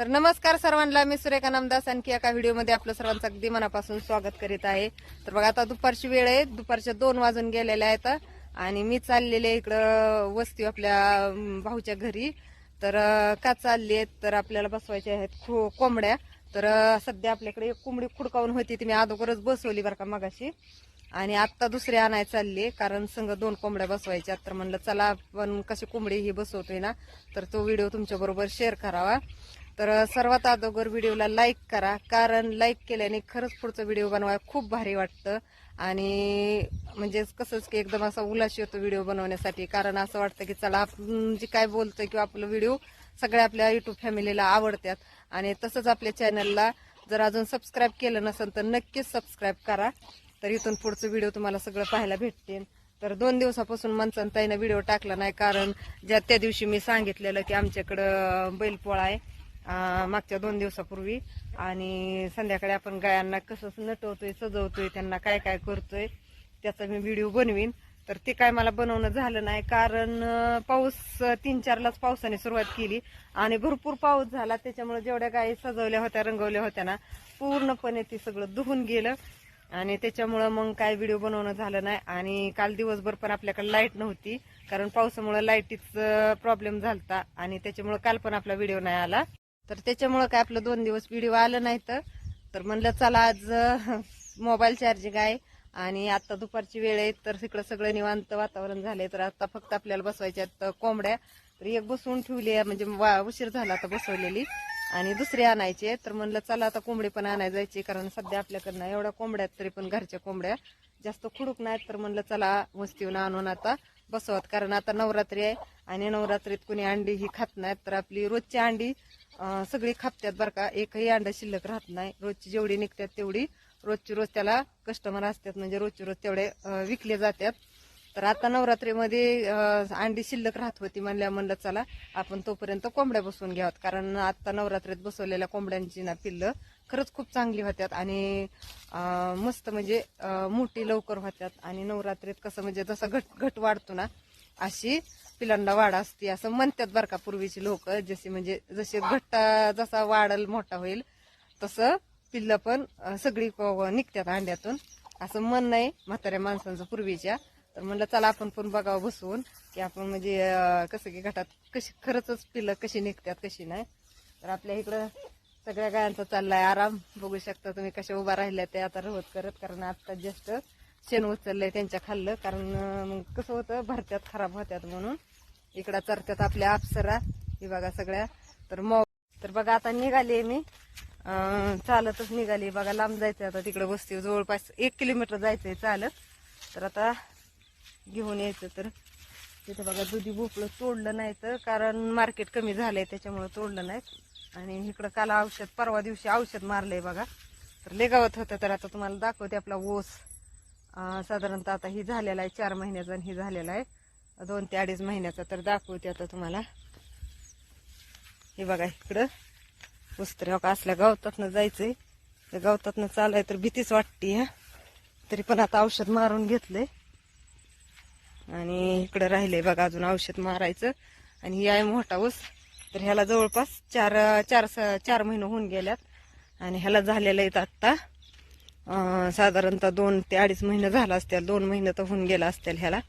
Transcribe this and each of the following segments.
तर नमस्कार सर्वांना मी सुरेखा नामदास आणखी एका व्हिडिओमध्ये आपलं सर्वांचं अगदी मनापासून स्वागत करीत आहे. तर बघा आता दुपारची वेळ आहे दुपारच्या दोन वाजून गेलेल्या आहेत आणि मी चाललेले इकडं वस्ती आपल्या भाऊच्या घरी. तर का चालली आहेत? तर आपल्याला बसवायच्या आहेत खो कोंबड्या. तर सध्या आपल्याकडे एक कोंबडी खुडकावून होती ती मी अगोदरच बसवली बरं का मगाशी. आणि आत्ता दुसरी आणाय चालली कारण संघ दोन कोंबड्या बसवायच्या तर म्हणलं चला आपण कशी कोंबडी ही बसवतोय ना. तर तो व्हिडिओ तुमच्याबरोबर शेअर करावा. तर सर्वात अगोदर व्हिडिओला लाईक करा कारण लाईक केल्याने खरंच पुढचा व्हिडिओ बनवायला खूप भारी वाटतं. आणि म्हणजे कसंच की एकदम असा उल्हास येतो व्हिडिओ बनवण्यासाठी. कारण असं वाटतं की चला आपण जे काय बोलतोय किंवा आपलं व्हिडिओ सगळ्या आपल्या युट्यूब फॅमिलीला आवडतात आणि तसंच आपल्या चॅनलला जर अजून सबस्क्राईब केलं नसेल तर नक्कीच सबस्क्राईब करा. तर इथून पुढचं व्हिडिओ तुम्हाला सगळं पाहायला भेटतील. तर दोन दिवसापासून मनसंताईनं व्हिडिओ टाकला नाही कारण ज्या त्या दिवशी मी सांगितलेलं की आमच्याकडं बैलपोळा आहे. मागच्या दोन दिवसापूर्वी. आणि संध्याकाळी आपण गायांना कसं नटवतोय सजवतोय त्यांना काय काय करतोय त्याचा मी व्हिडिओ बनवीन. तर ते काय मला बनवणं झालं नाही कारण पाऊस तीन चारलाच पावसाने सुरुवात केली. आणि भरपूर पाऊस झाला त्याच्यामुळे जेवढ्या गायी सजवल्या होत्या रंगवल्या होत्या ना पूर्णपणे ते सगळं धुवून गेलं. आणि त्याच्यामुळं मग काय व्हिडिओ बनवणं झालं नाही. आणि काल दिवसभर पण आपल्याकडे लाइट नव्हती कारण पावसामुळे लाईटीच प्रॉब्लेम झालता. आणि त्याच्यामुळं काल पण आपला व्हिडिओ नाही आला. तर त्याच्यामुळं काय आपलं दोन दिवस व्हिडिओ आलं नाही तर. तर म्हणलं चला आज मोबाईल चार्जिंग आहे आणि आता दुपारची वेळ आहे तर तिकडं सगळं निवांत वातावरण झालंय. तर आता फक्त आपल्याला बसवायच्या आहेत कोंबड्या. तर एक बसवून ठेवली आहे म्हणजे वा- उशीर झाला आता बसवलेली. आणि दुसरी आणायची आहे. तर म्हणलं चला आता कोंबडी पण आणायला जायची कारण सध्या आपल्याकडनं एवढ्या कोंबड्या तरी पण घरच्या कोंबड्या. जास्त खुडूक नाहीत तर म्हणलं चला वस्तीहून आणून आता बसवत. कारण आता नवरात्री आहे आणि नवरात्रीत कुणी अंडी ही खात नाहीत तर आपली रोजची अंडी सगळी खापत्यात बरं का. एकही अंडा शिल्लक राहत नाही. रोजची जेवढी निघतात तेवढी रोजची रोज त्याला कस्टमर असतात. म्हणजे रोजची रोज तेवढे विकले जातात. तर आता नवरात्रीमध्ये अंडी शिल्लक राहत होती म्हणल्या म्हणलं चला आपण तोपर्यंत कोंबड्या बसवून घ्यावत कारण आता नवरात्रीत बसवलेल्या कोंबड्यांची ना पिल्लं खरंच खूप चांगली होत्यात. आणि मस्त म्हणजे मोठी लवकर होत्यात. आणि नवरात्रीत कसं म्हणजे जसं घट घट वाढतो ना अशी पिलांना वाढ असते असं म्हणतात बरं का पूर्वीची लोक जसे म्हणजे जसे घट्ट जसा वाढल मोठा होईल तसं पिल्लं पण सगळी निघतात अंड्यातून. असं मन नाही म्हाताऱ्या माणसांचं पूर्वीच्या. तर म्हणलं चला आपण पण बघावं बसवून की आपण म्हणजे कसं की घटात कशी खरंच पिल्लं कशी निघतात कशी नाही. तर आपल्या इकडं सगळ्या गायांचा चाललाय आराम. बघू शकता तुम्ही कशा उभा राहिल्या ते आता रवत करत कारण आता जास्त शेण उचललंय त्यांच्या खाल्लं कारण मग कसं होतं भरत्यात खराब होत्यात म्हणून. इकडं चरत्यात आपल्या अप्सरा ही बघा सगळ्या. तर मग तर बघा आता निघाली मी. चालतच निघाली बघा लांब जायचं आता तिकडे वस्ती. जवळपास एक किलोमीटर जायचंय चालत. तर आता घेऊन यायचं तर. तिथं बघा दुधी भोपळं तोडलं नाही तर कारण मार्केट कमी झालंय त्याच्यामुळे तोडलं नाही. आणि इकडं काल औषध परवा दिवशी औषध मारलंय बघा. तर लेगावत होतं तर आता तुम्हाला दाखवते आपला ओस. साधारणतः आता ही झालेला आहे चार महिन्याचा आणि ही झालेला आहे. दोन ते अडीच महिन्याचा तर दाखवते आता तुम्हाला. हे बघा इकडं. पुस्तरे हो का असल्या गवतातनं जायचंय. त्या गवतातनं चालाय तर भीतीच वाटते हा. तरी पण आता औषध मारून घेतलंय. आणि इकडं राहिलंय बघा अजून औषध मारायचं. आणि ही आहे मोठा ऊस. तर ह्याला जवळपास चार चार चार महिने होऊन गेल्यात. आणि ह्याला झालेलं आहेत आत्ता साधारणतः दोन ते अडीच महिने झाला असतील दोन महिने तर होऊन गेला असतील ह्याला.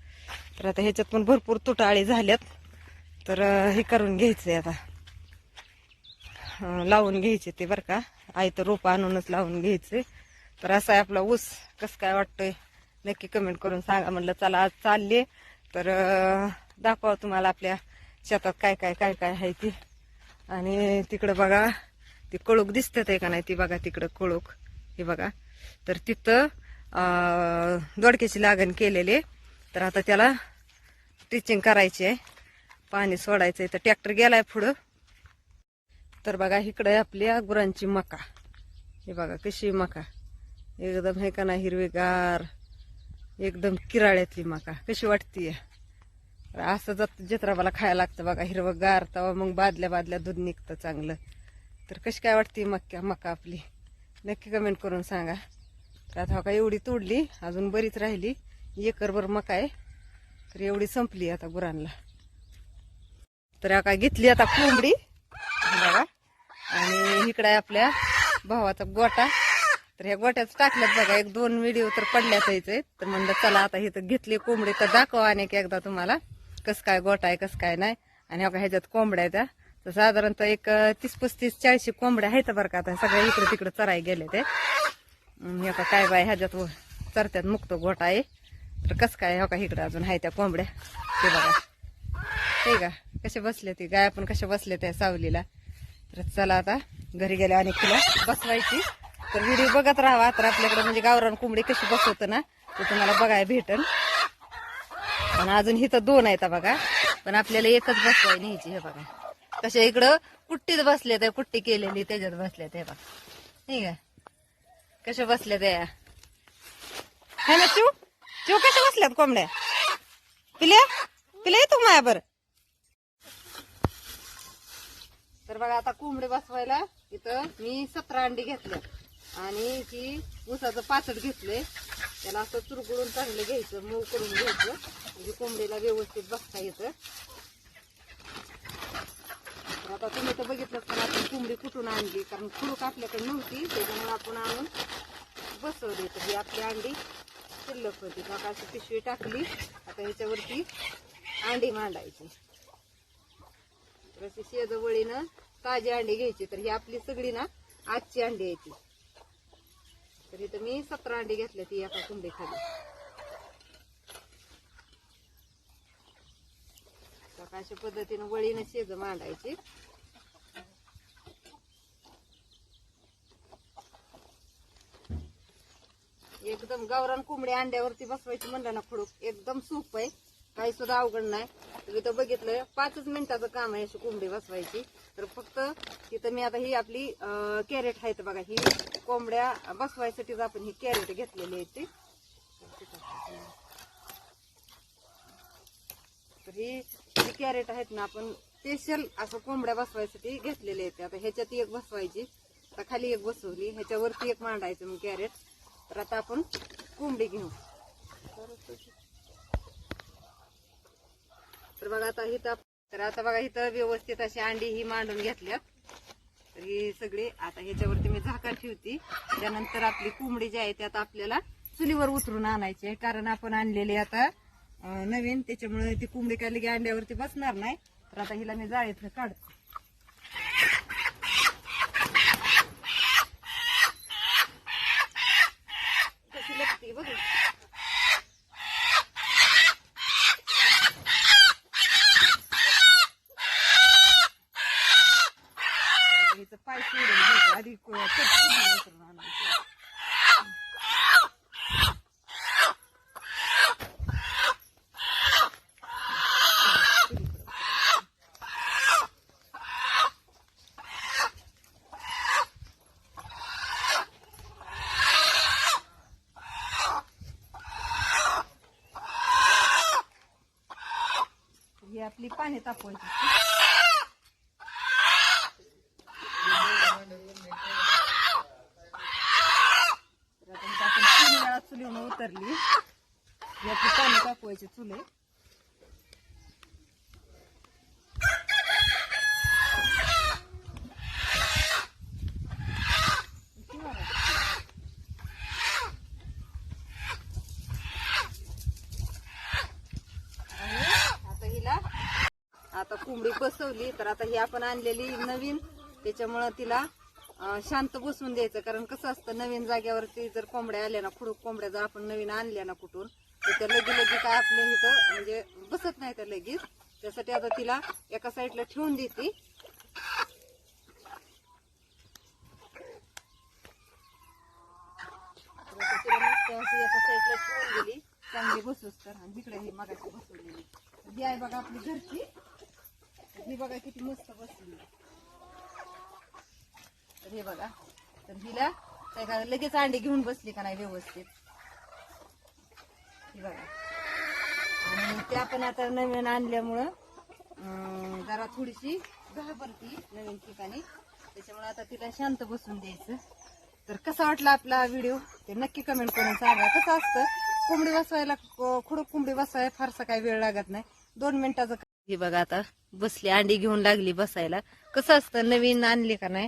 तर आता ह्याच्यात पण भरपूर तुटाळी झाल्यात. तर हे करून घ्यायचंय आता. लावून घ्यायचे ते बरं का. आई तर रोप आणूनच लावून घ्यायचे तर असा आहे आपला ऊस. कसं काय वाटतोय? नक्की कमेंट करून सांगा म्हणलं. चला आज चालले. तर दाखवा तुम्हाला आपल्या शेतात काय काय काय काय आहे ती. आणि तिकडं बघा. ती कळूक दिसतात आहे का नाही? ती बघा तिकडं कळूक. हे बघा. तर तिथं दोडक्याची लागण केलेली तर आता त्याला टिचिंग करायची आहे. पाणी सोडायचंय. तर ट्रॅक्टर गेलाय पुढं. तर बघा इकडे आपल्या गुरांची मका. हे बघा कशी मका. एकदम हे का नाही हिरवीगार. एकदम किराळ्यातली मका. कशी वाटतीये? असं जात जत्राबाला खायला लागतं बघा. हिरवं गार तवा मग बादल्या बादल्या दूध निघतं चांगलं. तर कशी काय वाटते मक्या मका आपली? नक्की कमेंट करून सांगा. तर आता हो का एवढी तोडली अजून बरीच राहिली. एकरभर मका आहे. तर एवढी संपली आता गुरांना. तर आता घेतली आता कोंबडी. बघा. आणि इकडे आहे आपल्या भावाचा गोटा. तर ह्या गोट्याच टाकल्यात बघा. एक दोन व्हिडिओ तर पडल्याच यायचे तर म्हणलं चला आता हे तर घेतली कोंबडी. तर दाखवा आणि एकदा तुम्हाला. कस काय गोटा आहे कस काय नाही. आणि बघा ह्याच्यात कोंबड्या त्या तर साधारणतः एक तीस पस्तीस चाळीसशे कोंबड्या आहेत बरं का. आता सगळ्या इकडे तिकडे चराय गेले ते. एका हे काय बाय ह्याच्यात व- चरत्यात मुक्त गोटा आहे. तर कस काय हो का इकडे अजून आहे त्या कोंबड्या? ते बघा. ते का कसे बसले ते? गाय पण कशा बसले त्या सावलीला? तर चला आता घरी गेल्या आणि तिला बसवायची. तर व्हिडिओ बघत राहावा. तर आपल्याकडे म्हणजे गावरान कोंबडी कशी बसवतं ना ते तुम्हाला बघायला भेटल पण अजून हिथं दोन आहेत बघा. पण आपल्याला एकच बसवाय न्यायची हे बघा. कशा इकडं कुट्टीत बसले त्या कुट्टी केलेली त्याच्यात बसले ते बघा. ठीक आहे? कशा बसल्या त्या है ना चिव चिव कशा बसल्यात कोंबड्या? पिल्या पिल्या येतो माया बरं तर बघा आता कोंबडे बसवायला इथं मी सतरा अंडी घेतल्या. आणि ती ऊसाचं पाचट घेतले त्याला असं चुरगुळून चांगलं घ्यायचं मऊ करून घ्यायचं. म्हणजे कोंबडीला व्यवस्थित बसता येतं. आता तुम्ही तर बघितलं पण आपण कोंबडी कुठून आणली? कारण खुडूक आपल्याकडे नव्हती त्याच्यामुळे आपण आणून बसवली तर ही आपली अंडी शिल्लक होती. मग अशी पिशवी टाकली. आता ह्याच्यावरती अंडी मांडायची. तर अशी शेजवळीनं ताजी अंडी घ्यायची. तर ही आपली सगळी ना आजची अंडी आहे ती. तर इथं मी सतरा अंडी घेतल्या ती एका कुंडी अशा पद्धतीनं वळीनं शेज मांडायची. एकदम गावरान कोंबडी अंड्यावरती बसवायची म्हणलं ना खडूक. एकदम सोपं आहे. काही सुद्धा अवघड नाही. तुम्ही तर बघितलं पाचच मिनिटाचं काम आहे अशी कोंबडी बसवायची. तर फक्त तिथं मी आता ही आपली कॅरेट आहेत बघा ही कोंबड्या बसवायसाठीच आपण ही कॅरेट घेतलेली आहे ती. तर ही कॅरेट आहेत ना आपण स्पेशल असं कोंबड्या बसवायसाठी घेतलेले आहेत. आता ह्याच्यात एक बसवायची आता खाली एक बसवली ह्याच्यावरती एक मांडायचं मग कॅरेट. तर आता आपण कोंबडी घेऊ. तर बघा आता इथं तर आता बघा इथं व्यवस्थित अशी अंडी ही मांडून घेतल्यात तर ही सगळी आता ह्याच्यावरती मी झाका ठेवती. त्यानंतर आपली कोंबडी जी आहे ती आता आपल्याला चुलीवर उतरून आणायची आहे. कारण आपण आणलेली आता नवीन त्याच्यामुळे ती कोंबडी काढली की अंड्यावरती बसणार नाही. तर आता हिला मी जाळीतलं काढतो कशी लागते बघ हिचं पाय सोडून घ्यायचं आधी को- कट करून आणायचं. ही आपली पाणी तापवायची. तर आता इथं आपण वेळा चुलीवर उतरली. आपली पाणी तापवायचे चुले आता हिला आता कोंबडी बसवली तर आता ही आपण आणलेली नवीन. त्याच्यामुळं तिला शांत बसून द्यायचं. कारण कसं असतं नवीन जाग्यावरती जर कोंबड्या आल्या ना खुडूक कोंबड्या जर आपण नवीन आणल्या ना कुठून तर त्या लगी लगी काय आपल्या इथं म्हणजे बसत नाही त्या लगेच. त्यासाठी आता तिला एका साईडला ठेवून देते. एका साईडला ठेवून दिली. चांगली बसूस तर आणि तिकडे ही मगाशी बसवलेली. ही आहे बघा आपली घरची. ही बघा किती मस्त बसली. तर हे बघा. तर हिला काय का लगेच अंडी घेऊन बसली का नाही व्यवस्थित? हे बघा. आणि त्या पण आता नवीन आणल्यामुळं अं, जरा थोडीशी घाबरती नवीन ठिकाणी. त्याच्यामुळे आता तिला शांत बसून द्यायचं. तर कसा वाटला आपला व्हिडिओ? ते नक्की कमेंट करून सांगा. कसं असतं? कोंबडी बसवायला खुडूक कोंबडी बसवायला फारसा काही वेळ लागत नाही. दोन मिनिटाचं हे बघा आता बसली अंडी घेऊन लागली बसायला. कसं असतं नवीन आणली का नाही?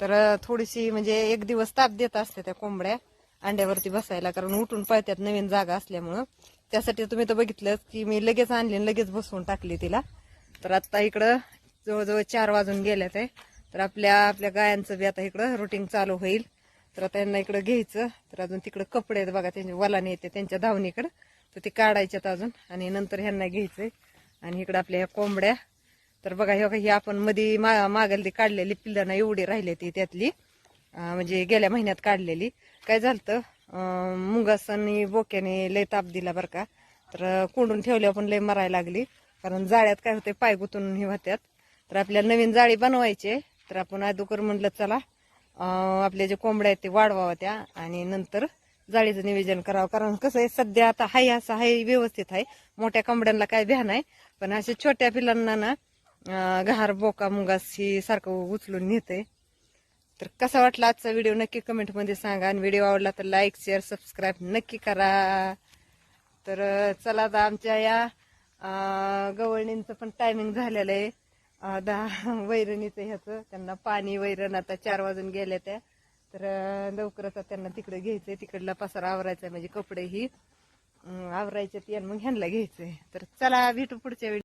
तर थोडीशी म्हणजे एक दिवस ताप देत असते त्या कोंबड्या अंड्यावरती बसायला कारण उठून पळत्यात नवीन जागा असल्यामुळं. त्यासाठी तुम्ही तर बघितलं की मी लगेच आणली आणि लगेच बसवून टाकली तिला. तर आता इकडं जवळजवळ चार वाजून गेल्यात आहे तर आपल्या आपल्या गायांचं बी आता इकडं रुटीन चालू होईल. तर त्यांना इकडं घ्यायचं. तर अजून तिकडं कपडे आहेत बघा त्यांच्या वलाने येते त्यांच्या धावणीकडं. तर ते काढायच्यात अजून आणि नंतर ह्यांना घ्यायचंय. आणि इकडं आपल्या ह्या कोंबड्या. तर बघा हे बघा ही आपण मध्ये मा मागली काढलेली पिल्लांना एवढी राहिली ती त्यातली. म्हणजे गेल्या महिन्यात काढलेली. काय झालं मुंगास बोक्याने लय ताप दिला बरं का. तर कोंडून ठेवल्यावर पण लय मरायला लागली. कारण जाळ्यात काय होते पाय गुतून हे होत्यात. तर आपल्याला नवीन जाळी बनवायचे. तर आपण अदुकर म्हणलं चला आपल्या जे कोंबड्या आहेत ते वाढवावं त्या. आणि नंतर जाळीचं नियोजन करावं. कारण कसं आहे सध्या आता हाय असं हाय व्यवस्थित आहे मोठ्या कोंबड्यांना काय भ्या नाही. पण अशा छोट्या पिलांना ना घार बोका मुंगास ही सारखं उचलून नेते तर कसा वाटला आजचा व्हिडिओ नक्की कमेंटमध्ये सांगा. आणि व्हिडिओ आवडला तर लाईक शेअर सबस्क्राईब नक्की करा. तर चला आता आमच्या या गवळणींचं पण टायमिंग झालेलं आहे. दहा वैरणीचं ह्याचं. त्यांना पाणी वैरण आता चार वाजून गेल्या त्या. तर लवकरच आता त्यांना तिकडे घ्यायचंय. तिकडला पसारा आवरायचा म्हणजे कपडेही आवरायचे ती आणि मग ह्यांना घ्यायचंय. तर चला भेटू पुढच्या वेळी.